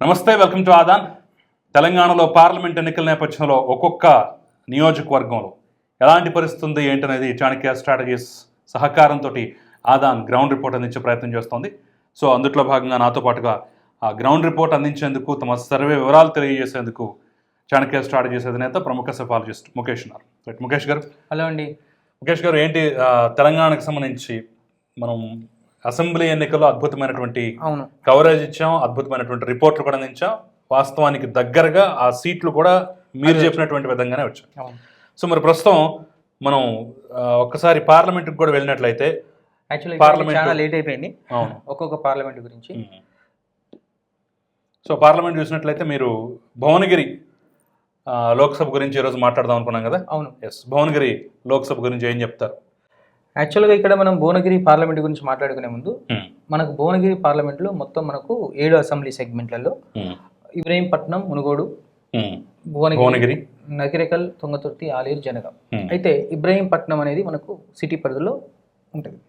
నమస్తే welcome to Aadan. తెలంగాణలో parliament ఎన్నికల నేపథ్యంలో ఒక్కొక్క నియోజకవర్గంలో ఎలాంటి పరిస్థితి ఉంది ఏంటనేది చాణక్య స్ట్రాటజీస్ సహకారంతో ఆదాన్ గ్రౌండ్ రిపోర్ట్ అందించే ప్రయత్నం చేస్తోంది. సో అందుట్లో భాగంగా నాతో పాటుగా ఆ గ్రౌండ్ రిపోర్ట్ అందించేందుకు తమ సర్వే వివరాలు తెలియజేసేందుకు చాణక్య స్ట్రాటజీస్ అధినేత ప్రముఖ సెఫాలజిస్ట్ ముఖేష్ ఉన్నారు. రైట్ ముఖేష్ గారు. హలో అండి. ముఖేష్ గారు ఏంటి తెలంగాణకు సంబంధించి మనం అసెంబ్లీ ఎన్నికల్లో అద్భుతమైనటువంటి అవును. కవరేజ్ ఇచ్చాం అద్భుతమైనటువంటి రిపోర్ట్లు కూడా అందించాం. వాస్తవానికి దగ్గరగా ఆ సీట్లు కూడా మీరు. చెప్పినటువంటి విధంగానే వచ్చాయి. అవును. సో మరి ప్రస్తుతం మనం ఒక్కసారి పార్లమెంట్కి కూడా వెళ్ళినట్లయితే పార్లమెంట్ చాలా లేట్ అయిపోయింది. అవును. ఒక్కొక్క పార్లమెంట్ గురించి. సో పార్లమెంట్ చూసినట్లయితే మీరు భువనగిరి లోక్సభ గురించి ఈరోజు మాట్లాడదాం అనుకున్నాం కదా? అవును. ఎస్ భువనగిరి లోక్సభ గురించి ఏం చెప్తారు? యాక్చువల్గా ఇక్కడ మనం భువనగిరి పార్లమెంట్ గురించి మాట్లాడుకునే ముందు ఉమ్. మనకు భువనగిరి పార్లమెంట్లో మొత్తం మనకు ఏడు అసెంబ్లీ సెగ్మెంట్లలో ఉమ్. ఇబ్రహీంపట్నం మునుగోడు ఉమ్. భువనగిరి నకిరేకల్ తుంగతుర్తి ఆలేరు జనగాం. అయితే ఇబ్రహీంపట్నం అనేది మనకు సిటీ పరిధిలో ఉంటుంది.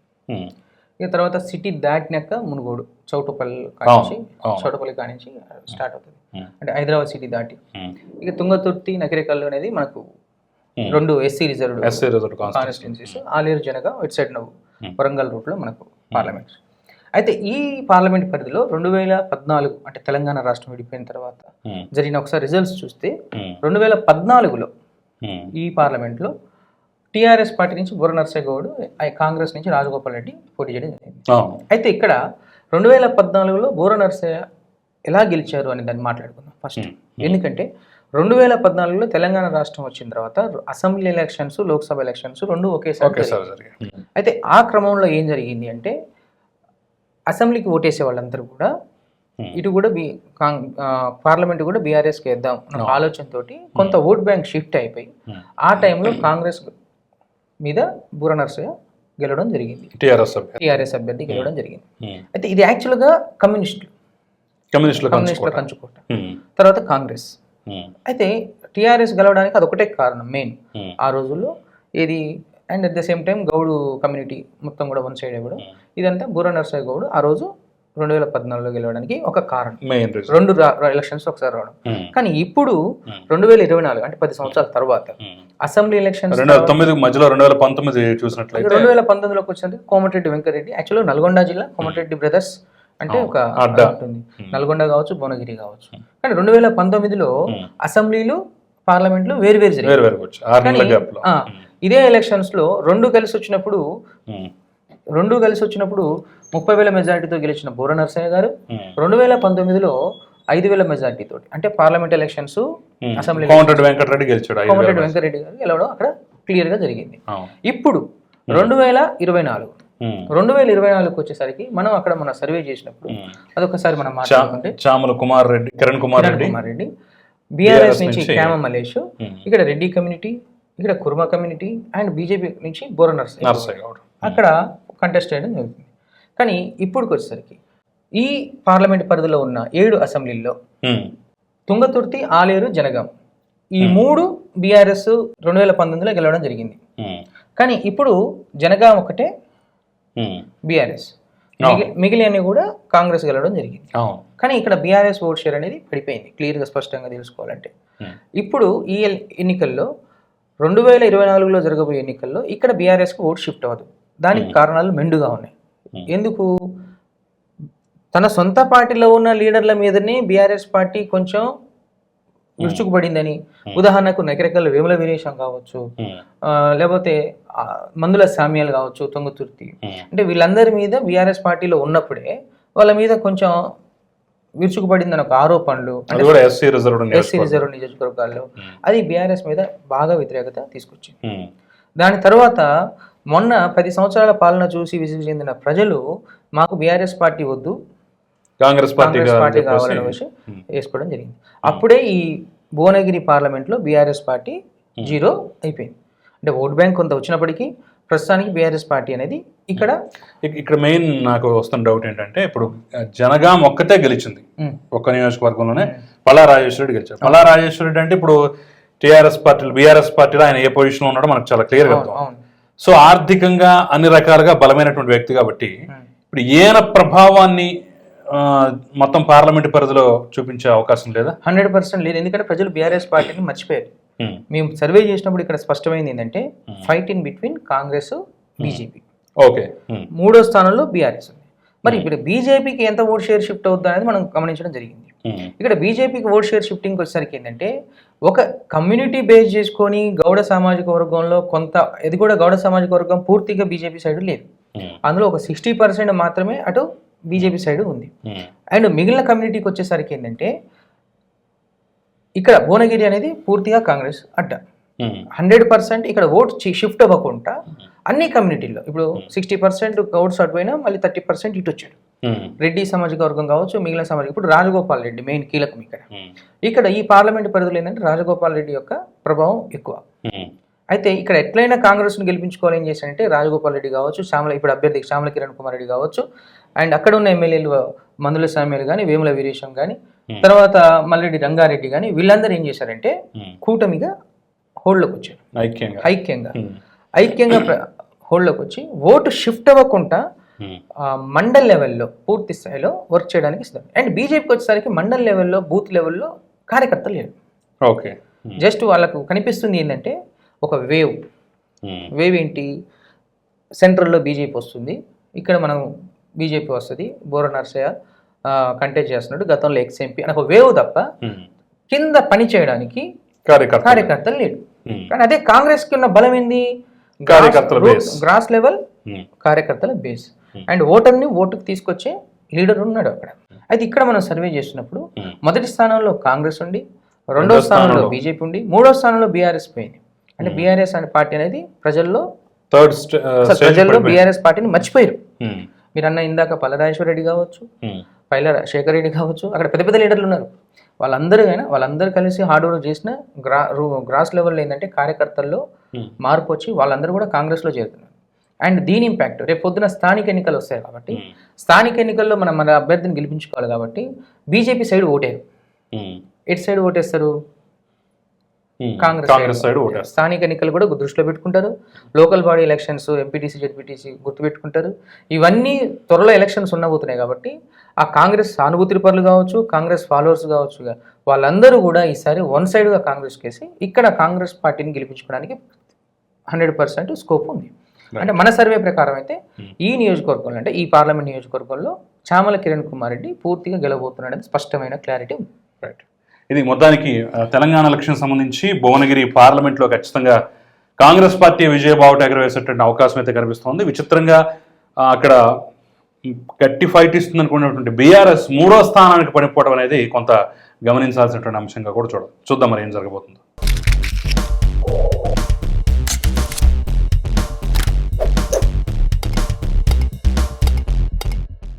ఇక తర్వాత సిటీ దాటినాక మునుగోడు చౌటుపల్లి కానించి. చౌటుపల్లి కానించి స్టార్ట్ అవుతుంది. అంటే హైదరాబాద్ సిటీ దాటి. ఇక తుంగతుర్తి నకిరేకల్ అనేది మనకు. రెండు SC reserved SC reserve constituency constituencies Aler జనగా ఇటు సైడ్ నువ్వు Hmm. వరంగల్ రూట్లో మనకు పార్లమెంట్ అయితే ఈ పార్లమెంట్ పరిధిలో రెండు వేల పద్నాలుగు అంటే తెలంగాణ రాష్ట్రం విడిపోయిన తర్వాత. జరిగిన ఒకసారి రిజల్ట్స్ చూస్తే. రెండు వేల పద్నాలుగులో. ఈ పార్లమెంట్లో టీఆర్ఎస్ పార్టీ నుంచి బుర్ర నర్సయ్య గౌడ్ ఆ కాంగ్రెస్ నుంచి రాజగోపాల్ రెడ్డి పోటీ చేయడం జరిగింది అవును అయితే ఇక్కడ రెండు వేల పద్నాలుగులో బోర నర్సయ్య ఎలా గెలిచారు అని దాన్ని మాట్లాడుకుందాం ఫస్ట్. ఎందుకంటే రెండు వేల పద్నాలుగులో తెలంగాణ రాష్ట్రం వచ్చిన తర్వాత అసెంబ్లీ ఎలక్షన్స్ లోక్సభ ఎలక్షన్స్ రెండు ఒకేసారి. అయితే ఆ క్రమంలో ఏం జరిగింది అంటే అసెంబ్లీకి ఓటేసే వాళ్ళందరూ కూడా. ఇటు కూడా బి పార్లమెంట్ కూడా బీఆర్ఎస్కి వేద్దాం అన్న. ఆలోచనతోటి కొంత ఓట్ బ్యాంక్ షిఫ్ట్ అయిపోయి. ఆ టైంలో కాంగ్రెస్ మీద బుర్ర నర్సయ్య గెలవడం జరిగింది టీఆర్ఎస్ అభ్యర్థి గెలవడం జరిగింది. అయితే ఇది యాక్చువల్గా కమ్యూనిస్టులు కమ్యూనిస్టుల కమ్యూనిస్టుల కంచుకోట. తర్వాత కాంగ్రెస్. అయితే టీఆర్ఎస్ గెలవడానికి అదొకటే కారణం మెయిన్ ఉమ్. ఆ రోజుల్లో ఇది and at the same time Goud community మొత్తం కూడా వన్ సైడ్ ఇవ్వడం. ఇదంతా బుర్ర నర్సయ్య గౌడ్ ఆ రోజు రెండు వేల పద్నాలుగులో గెలవడానికి ఒక కారణం రెండు ఎలక్షన్స్ ఒకసారి రావడం ఉమ్. కానీ ఇప్పుడు. రెండు వేల ఇరవై నాలుగు అంటే పది సంవత్సరాల తర్వాత. అసెంబ్లీ ఎలక్షన్స్ తొమ్మిది మధ్యలో రెండు వేల పంతొమ్మిది చూసినట్లయితే రెండు వేల పంతొమ్మిదిలోకి వచ్చింది కోమటిరెడ్డి వెంకరెడ్డి యాక్చువల్గా నల్గొండ జిల్లా కోమటిరెడ్డి బ్రదర్స్ అంటే. ఒక అడ్డ. ఉంటుంది. నల్గొండ కావచ్చు భువనగిరి కావచ్చు. కానీ రెండు వేల పంతొమ్మిదిలో. అసెంబ్లీలు పార్లమెంట్లు వేరు వేరు జరిగాయి ఇదే ఎలక్షన్స్లో రెండు కలిసి వచ్చినప్పుడు. రెండు కలిసి వచ్చినప్పుడు ముప్పై వేల మెజారిటీతో గెలిచిన బోర నరసయ్య గారు. రెండు వేల పంతొమ్మిదిలో ఐదు వేల మెజారిటీతో అంటే పార్లమెంట్ ఎలక్షన్స్. అసెంబ్లీ వెంకటరెడ్డి గెలిచాడు కోమటిరెడ్డి వేల వెంకరెడ్డి గారు గెలవడం అక్కడ క్లియర్గా జరిగింది. ఇప్పుడు రెండు వేల ఇరవై నాలుగు. రెండు వేల ఇరవై నాలుగుకి వచ్చేసరికి మనం అక్కడ మన సర్వే చేసినప్పుడు. అదొకసారి మనం మాట్లాడుకుంటే చామల కుమార్ రెడ్డి కిరణ్ కుమార్ రెడ్డి కుమార్ రెడ్డి బీఆర్ఎస్ నుంచి క్యామ మలేష్. ఇక్కడ రెడ్డి కమ్యూనిటీ ఇక్కడ కుర్మ కమ్యూనిటీ అండ్ బీజేపీ నుంచి బోర నర్సయ్య అక్కడ కంటెస్ట్ చేయడం జరుగుతుంది కానీ ఇప్పుడుకి వచ్చేసరికి ఈ పార్లమెంట్ పరిధిలో ఉన్న ఏడు అసెంబ్లీల్లో. తుంగతుర్తి ఆలేరు జనగాం ఈ మూడు బీఆర్ఎస్ రెండు వేల పంతొమ్మిదిలో గెలవడం జరిగింది. కానీ ఇప్పుడు జనగాం ఒకటే. బీఆర్ఎస్ అవును. మిగిలినవి కూడా కాంగ్రెస్ గెలవడం జరిగింది. కానీ ఇక్కడ బీఆర్ఎస్ ఓట్ షేర్ అనేది పడిపోయింది క్లియర్గా స్పష్టంగా తెలుసుకోవాలంటే. ఉమ్. ఇప్పుడు ఈ ఎన్నికల్లో రెండు వేల ఇరవై నాలుగులో జరగబోయే ఎన్నికల్లో ఇక్కడ బీఆర్ఎస్కి ఓట్ షిఫ్ట్ అవ్వదు. దానికి కారణాలు మెండుగా ఉన్నాయి. Hmm. ఎందుకు? తన సొంత పార్టీలో ఉన్న లీడర్ల మీదనే బీఆర్ఎస్ పార్టీ కొంచెం విరుచుకుపడిందని ఉదాహరణకు నకిరకల్ వేముల వీరేశం కావచ్చు లేకపోతే మందుల సామ్యాలు కావచ్చు తొంగతుర్తి. అంటే వీళ్ళందరి మీద బీఆర్ఎస్ పార్టీలో ఉన్నప్పుడే వాళ్ళ మీద కొంచెం విరుచుకుపడిందని ఒక ఆరోపణలు ఎస్సీ రిజర్వ్ నియోజకవర్గాల్లో. అది బీఆర్ఎస్ మీద బాగా వ్యతిరేకత తీసుకొచ్చింది. దాని తర్వాత మొన్న పది సంవత్సరాల పాలన చూసి విసిగి చెందిన ప్రజలు మాకు బీఆర్ఎస్ పార్టీ వద్దు కాంగ్రెస్ పార్టీ పార్టీ కావాలనే విషయం వేసుకోవడం జరిగింది. అప్పుడే ఈ భువనగిరి పార్లమెంట్లో బీఆర్ఎస్ పార్టీ జీరో అయిపోయింది. అంటే ఓట్ బ్యాంక్ కొంత వచ్చినప్పటికీ ప్రస్తుతానికి బీఆర్ఎస్ పార్టీ అనేది ఇక్కడ ఇక్- ఇక్కడ మెయిన్ నాకు వస్తున్న డౌట్ ఏంటంటే ఇప్పుడు జనగాం ఒక్కతే గెలిచింది. ఒక్క నియోజకవర్గంలోనే పల్లా రాజేశ్వరుడు గెలిచాడు. పల్లా రాజేశ్వరుడు అంటే ఇప్పుడు టీఆర్ఎస్ పార్టీలు బీఆర్ఎస్ పార్టీలో ఆయన ఏ పొజిషన్లో ఉన్నాడో మనకు చాలా క్లియర్గా అవును అర్థం అవును. సో ఆర్థికంగా అన్ని రకాలుగా బలమైనటువంటి వ్యక్తి కాబట్టి ఇప్పుడు ఈయన ప్రభావాన్ని మొత్తం పార్లమెంట్ పరిధిలో చూపించే అవకాశం లేదా? హండ్రెడ్ పర్సెంట్ లేదు. ఎందుకంటే ప్రజలు బీఆర్ఎస్ పార్టీని మర్చిపోయారు. మేము సర్వే చేసినప్పుడు ఇక్కడ స్పష్టమైంది ఏంటంటే. Fight in between Congress BJP. Okay. మూడో స్థానంలో బీఆర్ఎస్ ఉంది. మరి ఇప్పుడు బీజేపీకి ఎంత ఓట్ షేర్ షిఫ్ట్ అవుతుంది అనేది మనం గమనించడం జరిగింది. ఇక్కడ బీజేపీకి ఓట్ షేర్ షిఫ్టింగ్ వచ్చేసరికి ఏంటంటే ఒక కమ్యూనిటీ బేస్ చేసుకొని గౌడ సామాజిక వర్గంలో కొంత ఇది కూడా గౌడ సామాజిక వర్గం పూర్తిగా బీజేపీ సైడ్ లేదు. అందులో ఒక సిక్స్టీ పర్సెంట్ మాత్రమే అటు బీజేపీ సైడ్ ఉంది. ఉమ్, అండ్ మిగిలిన కమ్యూనిటీకి వచ్చేసరికి ఏంటంటే ఇక్కడ భువనగిరి అనేది పూర్తిగా కాంగ్రెస్ అడ్డ. ఉమ్, హండ్రెడ్ పర్సెంట్ ఇక్కడ ఓట్ షిఫ్ట్ అవ్వకుండా అన్ని కమ్యూనిటీల్లో ఇప్పుడు సిక్స్టీ పర్సెంట్ ఓట్స్ అటుపోయినా మళ్ళీ థర్టీ పర్సెంట్ ఇటు వచ్చాడు. రెడ్డి సామాజిక వర్గం కావచ్చు మిగిలిన సామాజిక ఇప్పుడు రాజగోపాల్ రెడ్డి మెయిన్ కీలకం ఇక్కడ. ఇక్కడ ఈ పార్లమెంట్ పరిధిలో ఏంటంటే రాజగోపాల్ రెడ్డి యొక్క ప్రభావం ఎక్కువ. అయితే ఇక్కడ ఎట్లయినా కాంగ్రెస్ను గెలిపించుకోవాలి ఏం చేశారంటే రాజగోపాల్ రెడ్డి కావచ్చు శ్యామల ఇప్పుడు అభ్యర్థి శ్యామల కిరణ్ కుమార్ రెడ్డి కావచ్చు అండ్ అక్కడ ఉన్న ఎమ్మెల్యేలు మందుల సామ్యాలు కానీ వేముల వీరేశం కానీ. తర్వాత మల్లెడ్డి రంగారెడ్డి కానీ వీళ్ళందరూ ఏం చేశారంటే కూటమిగా హోల్డ్లోకి వచ్చారు. ఐక్యంగా. ఐక్యంగా. హోల్డ్లోకి వచ్చి ఓటు షిఫ్ట్ అవ్వకుండా మండల్ లెవెల్లో పూర్తి స్థాయిలో వర్క్ చేయడానికి సిద్ధం. అండ్ బీజేపీకి వచ్చేసరికి మండల్ లెవెల్లో బూత్ లెవెల్లో కార్యకర్తలు లేరు. ఓకే. జస్ట్ వాళ్ళకు కనిపిస్తుంది ఏంటంటే ఒక వేవ్. వేవ్ ఏంటి? సెంట్రల్లో బీజేపీ వస్తుంది. ఇక్కడ మనం బీజేపీ వస్తుంది బోర నర్సయ్య కంటెస్ట్ చేస్తున్నాడు గతంలో ఎక్స్ ఎంపీ అని ఒక వేవ్ తప్ప కింద పని చేయడానికి కార్యకర్త కార్యకర్తలు లేడు కానీ అదే కాంగ్రెస్కి ఉన్న బలం ఏంది. గ్రాస్ లెవెల్ కార్యకర్తల బేస్. అండ్ ఓటర్ని ఓటుకు తీసుకొచ్చే లీడర్ ఉన్నాడు అక్కడ. అయితే ఇక్కడ మనం సర్వే చేస్తున్నప్పుడు Hmm. మొదటి స్థానంలో కాంగ్రెస్ ఉండి రెండో స్థానంలో బీజేపీ ఉండి మూడో స్థానంలో బీఆర్ఎస్ పోయింది. అంటే బీఆర్ఎస్ అనే పార్టీ అనేది ప్రజల్లో థర్డ్ ప్రజల్లో. బీఆర్ఎస్ పార్టీని మర్చిపోయారు. మీరు అన్న ఇందాక పల్లరాజేశ్వర రెడ్డి కావచ్చు పైల శేఖర్ రెడ్డి కావచ్చు అక్కడ పెద్ద పెద్ద లీడర్లు ఉన్నారు. వాళ్ళందరూ అయినా వాళ్ళందరూ కలిసి హార్డ్ వర్క్ చేసిన గ్రా గ్రాస్ లెవెల్లో ఏంటంటే కార్యకర్తల్లో మార్పు వచ్చి వాళ్ళందరూ కూడా కాంగ్రెస్లో చేరుతున్నారు. అండ్ దీని ఇంపాక్ట్ రేపు పొద్దున స్థానిక ఎన్నికలు వస్తాయి కాబట్టి స్థానిక ఎన్నికల్లో మనం మన అభ్యర్థిని గెలిపించుకోవాలి కాబట్టి బీజేపీ సైడ్ ఓటేరు ఎటు సైడ్ ఓటేస్తారు? కాంగ్రెస్ సైడ్ స్థానిక ఎన్నికలు కూడా దృష్టిలో పెట్టుకుంటారు. Local body elections MPTC ZPTC గుర్తుపెట్టుకుంటారు. ఇవన్నీ త్వరలో ఎలక్షన్స్ ఉండబోతున్నాయి కాబట్టి ఆ కాంగ్రెస్ సానుభూతి పరులు కావచ్చు కాంగ్రెస్ ఫాలోవర్స్ కావచ్చు వాళ్ళందరూ కూడా ఈసారి వన్ సైడ్గా కాంగ్రెస్ కేసి ఇక్కడ కాంగ్రెస్ పార్టీని గెలిపించుకోవడానికి హండ్రెడ్ పర్సెంట్ స్కోప్ ఉంది. అంటే మన సర్వే ప్రకారం అయితే ఈ నియోజకవర్గంలో అంటే ఈ పార్లమెంట్ నియోజకవర్గంలో చామల కిరణ్ కుమార్ రెడ్డి పూర్తిగా గెలవబోతున్నాడని స్పష్టమైన క్లారిటీ ఉంది. రైట్ ఇది మొత్తానికి తెలంగాణ ఎలక్షన్ సంబంధించి భువనగిరి పార్లమెంట్లో ఖచ్చితంగా కాంగ్రెస్ పార్టీ విజయబావుట ఎగరవేసేటువంటి అవకాశం అయితే కనిపిస్తోంది. విచిత్రంగా అక్కడ గట్టి ఫైట్ ఇస్తుంది అనుకున్నటువంటి బీఆర్ఎస్ మూడో స్థానానికి పడిపోవడం అనేది కొంత గమనించాల్సినటువంటి అంశంగా కూడా చూడ చూద్దాం మరి ఏం జరగబోతుందో.